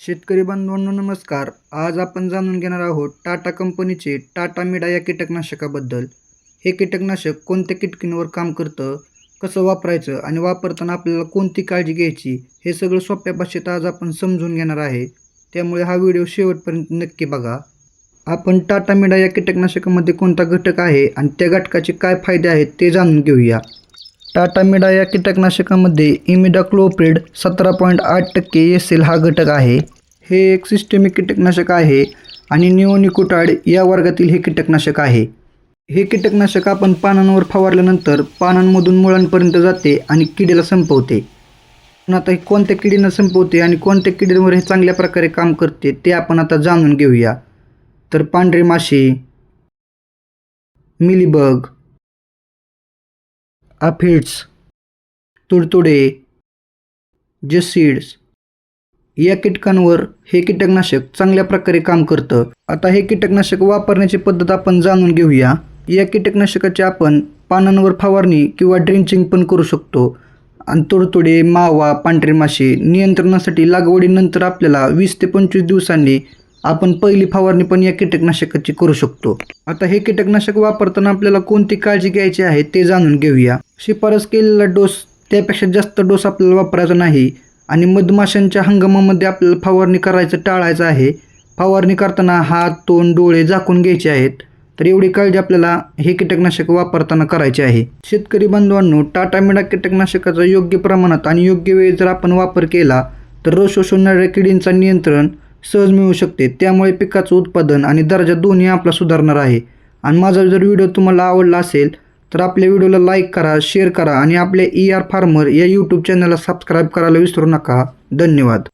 शेतकरी बांधवांनो नमस्कार. आज आपण जाणून घेणार आहोत टाटा कंपनीचे टाटा मिडा या कीटकनाशकाबद्दल. हे कीटकनाशक कोणत्या किटकींवर काम करतं कसं वापरायचं आणि वापरताना आपल्याला कोणती काळजी घ्यायची हे सगळं सोप्या भाषेत आज आपण समजून घेणार आहे. त्यामुळे हा व्हिडिओ शेवटपर्यंत नक्की बघा. आपण टाटा मिडा या कीटकनाशकामध्ये कोणता घटक आहे आणि त्या घटकाचे काय फायदे आहेत ते जाणून घेऊया. टाटा मिडा या कीटकनाशकामध्ये इमिडाक्लोप्रिड सतरा पॉईंट आठ टक्के एसेल हा घटक आहे. हे एक सिस्टेमिक कीटकनाशक आहे आणि निओनिकोटाइड या वर्गातील हे कीटकनाशक आहे. हे कीटकनाशक आपण पानांवर फवारल्यानंतर पानांमधून मुळांपर्यंत जाते आणि किडीला संपवते. पण आता हे कोणत्या किडीनं संपवते आणि कोणत्या किडींवर हे चांगल्या प्रकारे काम करते ते आपण आता जाणून घेऊया. तर पांढरे माशी मिलीबग अफिड्स तुडतुडे जसीड्स या कीटकांवर हे कीटकनाशक चांगल्या प्रकारे काम करतं. आता हे कीटकनाशक वापरण्याची पद्धत आपण जाणून घेऊया. या कीटकनाशकाची आपण पानांवर फवारणी किंवा ड्रिंचिंग पण करू शकतो. आणि तुडतुडे मावा पांढरे मासे नियंत्रणासाठी लागवडीनंतर आपल्याला वीस ते पंचवीस दिवसांनी आपण पहिली फवारणी पण या कीटकनाशकाची करू शकतो. आता हे कीटकनाशक वापरताना आपल्याला कोणती काळजी घ्यायची आहे ते जाणून घेऊया. शिफारस केलेला डोस त्यापेक्षा जास्त डोस आपल्याला वापरायचा नाही आणि मधमाशांच्या हंगामामध्ये आपल्याला फवारणी करायचं टाळायचं आहे. फवारणी करताना हात तोंड डोळे झाकून घ्यायचे आहेत. तर एवढी काळजी आपल्याला हे कीटकनाशक वापरताना करायची आहे. शेतकरी बांधवांनो टाटा मिडा कीटकनाशकाचा योग्य प्रमाणात आणि योग्य वेळी जर आपण वापर केला तर रोज शोषणाऱ्या किडींचा नियंत्रण सहज मिळू शकते. त्यामुळे पिकाचं उत्पादन आणि दर्जा दोन्ही आपला सुधारणार आहे. आणि माझा जर व्हिडिओ तुम्हाला आवडला असेल तर आपल्या व्हिडिओला लाईक करा शेअर करा आणि आपल्या ई आर फार्मर या यूट्यूब चॅनलला सबस्क्राईब करायला विसरू नका. धन्यवाद.